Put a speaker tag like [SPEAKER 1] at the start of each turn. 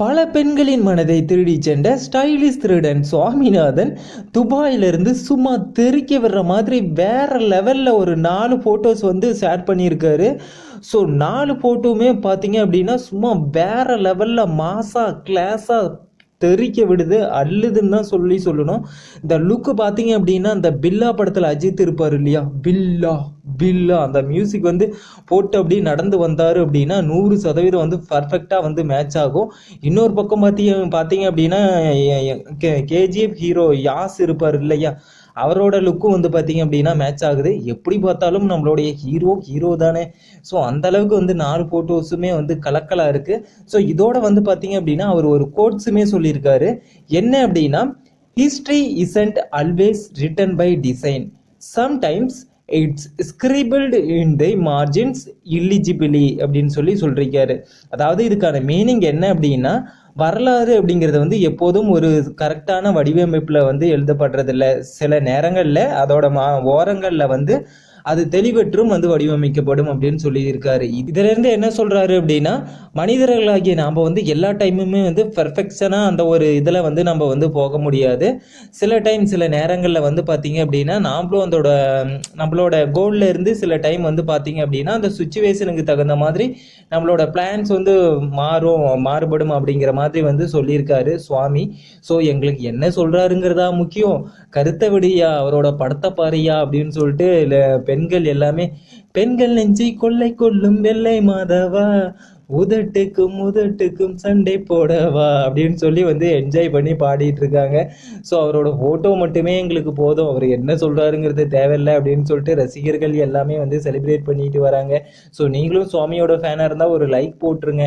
[SPEAKER 1] பல பெண்களின் மனதை திருடி சென்ற ஸ்டைலிஷ் திருடன் சுவாமிநாதன் துபாயிலிருந்து சும்மா தெறிக்க விடுற மாதிரி வேற லெவலில் ஒரு நாலு ஃபோட்டோஸ் வந்து ஷேர் பண்ணியிருக்காரு. ஸோ நாலு ஃபோட்டோவுமே பார்த்தீங்க அப்படின்னா சும்மா வேற லெவலில் மாசாக கிளாஸாக தெறிக்க விடுது அள்ளுதுன்னு தான் சொல்லி சொல்லணும். இந்த லுக்கு பார்த்தீங்க அப்படின்னா அந்த பில்லா படத்தில் அஜித் இருப்பார் இல்லையா? பில்லா பில்லா. அந்த மியூசிக் வந்து போட்டு அப்படி நடந்து வந்தார் அப்படின்னா நூறு சதவீதம் வந்து பர்ஃபெக்டாக வந்து மேட்ச் ஆகும். இன்னொரு பக்கம் பார்த்தீங்க பார்த்தீங்க அப்படின்னா கேஜிஎஃப் ஹீரோ யாஸ் இருப்பார் இல்லையா? அவரோட லுக்கும் வந்து பார்த்தீங்க அப்படின்னா மேட்ச் ஆகுது. எப்படி பார்த்தாலும் நம்மளுடைய ஹீரோ ஹீரோ தானே. ஸோ அந்த அளவுக்கு வந்து நாலு ஃபோட்டோஸுமே வந்து கலக்கலாக இருக்குது ஸோ இதோட வந்து பார்த்தீங்க அப்படின்னா அவர் ஒரு கோட்ஸுமே சொல்லியிருக்காரு. என்ன அப்படின்னா history isn't always written by design sometimes it's scribbled in the margins illegibly அப்படின்னு சொல்லி சொல்லியிருக்காரு அதாவது இதுக்கான மீனிங் என்ன அப்படின்னா வரலாறு அப்படிங்கிறது வந்து எப்போதும் ஒரு கரெக்டான வடிவமைப்பில் வந்து எழுதப்படுறதில்ல. சில நேரங்களில் அதோட மா ஓரங்களில் வந்து அது தெளிவற்றும் வந்து வடிவமைக்கப்படும் அப்படின்னு சொல்லியிருக்காரு. இதுல இருந்து என்ன சொல்றாரு அப்படின்னா மனிதர்களாகிய நாம் வந்து எல்லா டைமுமே வந்து பெர்ஃபெக்ஷனாக அந்த ஒரு இதில் வந்து நம்ம வந்து போக முடியாது. சில டைம் சில நேரங்களில் வந்து பார்த்தீங்க அப்படின்னா நாமளும் அதோட நம்மளோட கோல்ல இருந்து சில டைம் வந்து பார்த்தீங்க அப்படின்னா அந்த சுச்சுவேஷனுக்கு தகுந்த மாதிரி நம்மளோட பிளான்ஸ் வந்து மாறும் மாறுபடும் அப்படிங்கிற மாதிரி வந்து சொல்லியிருக்காரு சுவாமி. ஸோ எங்களுக்கு என்ன சொல்றாருங்கிறதா முக்கியம். கருத்தை விடியா அவரோட படத்தை பாரியா அப்படின்னு சொல்லிட்டு பெண் பெண்கள் எல்லாமே பெண்கள் நெஞ்சை கொள்ளை கொள்ளும் வெள்ளை மாதவா உதட்டுக்கும் உதட்டுக்கும் சண்டை போடவா அப்படின்னு சொல்லி வந்து என்ஜாய் பண்ணி பாடிட்டு இருக்காங்க. ஸோ அவரோட ஃபோட்டோ மட்டுமே எங்களுக்கு போதும். அவர் என்ன சொல்கிறாருங்கிறது தேவையில்லை அப்படின்னு சொல்லிட்டு ரசிகர்கள் எல்லாமே வந்து செலிப்ரேட் பண்ணிட்டு வராங்க. ஸோ நீங்களும் சுவாமியோட ஃபேனாக இருந்தால் ஒரு லைக் போட்டுருங்க.